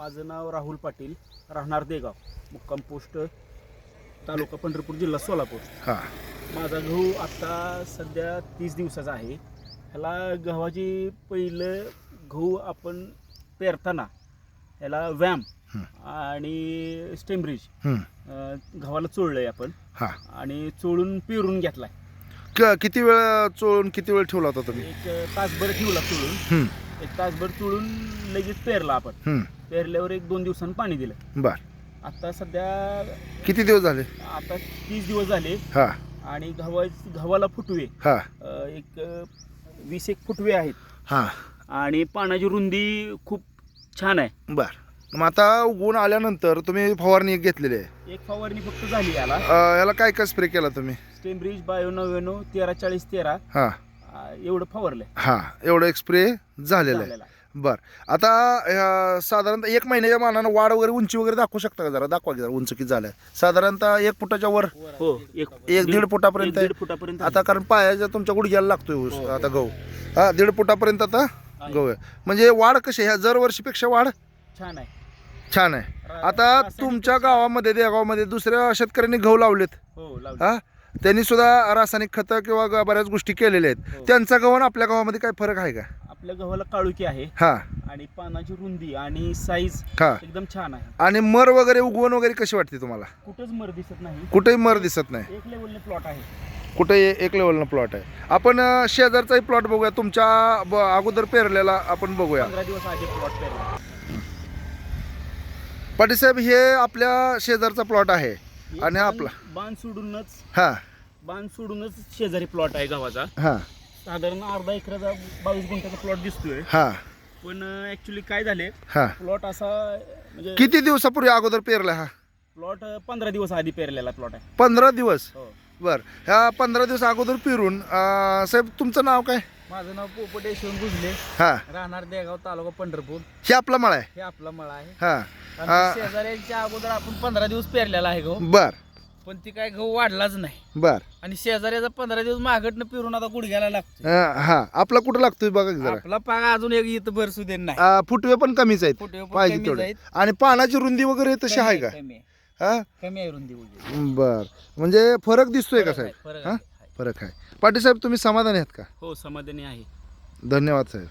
माझं नाव राहुल पाटील राहणार देगाव मुक्काम पोस्ट तालुका पंढरपूर जिल्हा सोलापूर. हां. माझा गहू आता सध्या तीस दिवसाचा आहे. ह्याला गव्हाची पहिलं गहू आपण पेरताना ह्याला व्याम. आणि स्टेमब्रिज. गव्हाला चोळलंय आपण. हां. आणि चोळून पिरून घेतलाय. क किती वेळ चोळून किती वेळ ठेवला होता तुम्ही? एक तासभर ठेवला चोळून. एक तासभर चोळून लगेच पेरला आपण. पेरल्यावर एक दोन दिवसांनी पाणी दिलं. बर. आता सध्या किती दिवस झाले? आता तीस दिवस झाले. हां. आणि गव्हा गव्हाला फुटवे. हां. अ, एक अ, वीस एक फुटवे आहेत. हां. आणि पानाची रुंदी खूप छान आहे. बर. मग आता उगवून आल्यानंतर तुम्ही फवारणी एक घेतलेली आहे. एक फवारणी फक्त झाली याला. अं, याला काय काय स्प्रे केला तुम्ही? स्टेमब्रिज बायो नव्याण्णव तेरा चाळीस तेरा. हां. एवढं फवारलंय. हां एवढं एक स्प्रे झालेलं आहे. बर. आता अं, साधारणतः एक महिन्याच्या मानानं वाढ वगैरे उंची वगैरे दाखवू शकता का जरा? दाखवा की जरा उंच किती झालं साधारणतः एक फुटाच्या वर हो एक एक दीड फुटापर्यंत एक आहे. दीड फुटापर्यंत आता कारण पायाच्या तुमच्या गुडघ्याला लागतोय ऊस हो, हो. आता गहू. हा दीड फुटापर्यंत आता. गहू आहे. म्हणजे वाढ कशी आहे? ह्या दर वर्षीपेक्षा वाढ छान आहे. छान आहे. आता तुमच्या गावामध्ये देगावामध्ये दुसऱ्या शेतकऱ्यांनी गहू लावलेत. हो लावलं हा? त्यांनी सुद्धा रासायनिक खतं किंवा ग- बऱ्याच गोष्टी केलेल्या आहेत. हो. त्यांचा गहू आणि आपल्या गावामध्ये काय फरक आहे का? आपल्या गव्हाला काळुकी आहे हा. आणि पानाची रुंदी आणि साईज हा. एकदम छान आहे. आणि मर वगैरे उगवण वगैरे कशी वाटते तुम्हाला? कुठंच मर दिसत नाही. कुठेही मर दिसत नाही. एक लेवलने प्लॉट आहे. कुठे एक लेवलनं प्लॉट आहे. आपण अं, शेजारचाही प्लॉट बघूया. तुमच्या ब- अगोदर पेरलेला आपण बघूया. पंधरा दिवस आधी प्लॉट पेरला. पाटील साहेब हे आपल्या शेजारचा प्लॉट आहे. आणि आपला? बाण सोडूनच हा. बाण सोडूनच शेजारी प्लॉट आहे गावाचा. हा. साधारण अर्धा एकराचा बावीस गुंठ्याचा प्लॉट दिसतोय. हा. पण ऍक्च्युली काय झाले हा. प्लॉट असा म्हणजे किती दिवसापूर्वी अगोदर पेरला हा? प्लॉट पंधरा दिवस आधी पेरलेला प्लॉट आहे. पंधरा दिवस? हो. बर. ह्या पंधरा दिवस अगोदर पेरून अं, साहेब तुमचं नाव काय? माझं नाव पोपट यशवंत बुजले हा. राहणार देगाव तालुका पंढरपूर. हे आपला मळा आहे. हे आपला मळा आहे. हा. आ- शेजाऱ्यांच्या अगोदर आपण पंधरा दिवस पेरलेला आहे गहू बर. पण ती काय गहू वाढलाच नाही. बर. आणि शेजाऱ्याचा पंधरा दिवस मागटनं पिरून आता गुडघ्याला लागतो अं, हा. आपला कुठं लागतोय बघा की जरा. आपला पागा अजून एक इथं भरसू दे नाही. फुटवे पण कमीच आहेत. फुटवे पण पाहिजे कमीच तेवढे. आहेत. आणि पानाची रुंदी वगैरे तशी आहे का? कमी आहे. हा? कमी आहे रुंदी उलटी. बर. म्हणजे फरक दिसतोय का फरक आहे, साहेब? फरक हा? आहे. फरक आहे. पाटील साहेब तुम्ही समाधानी आहात का? हो समाधानी आहे. धन्यवाद साहेब.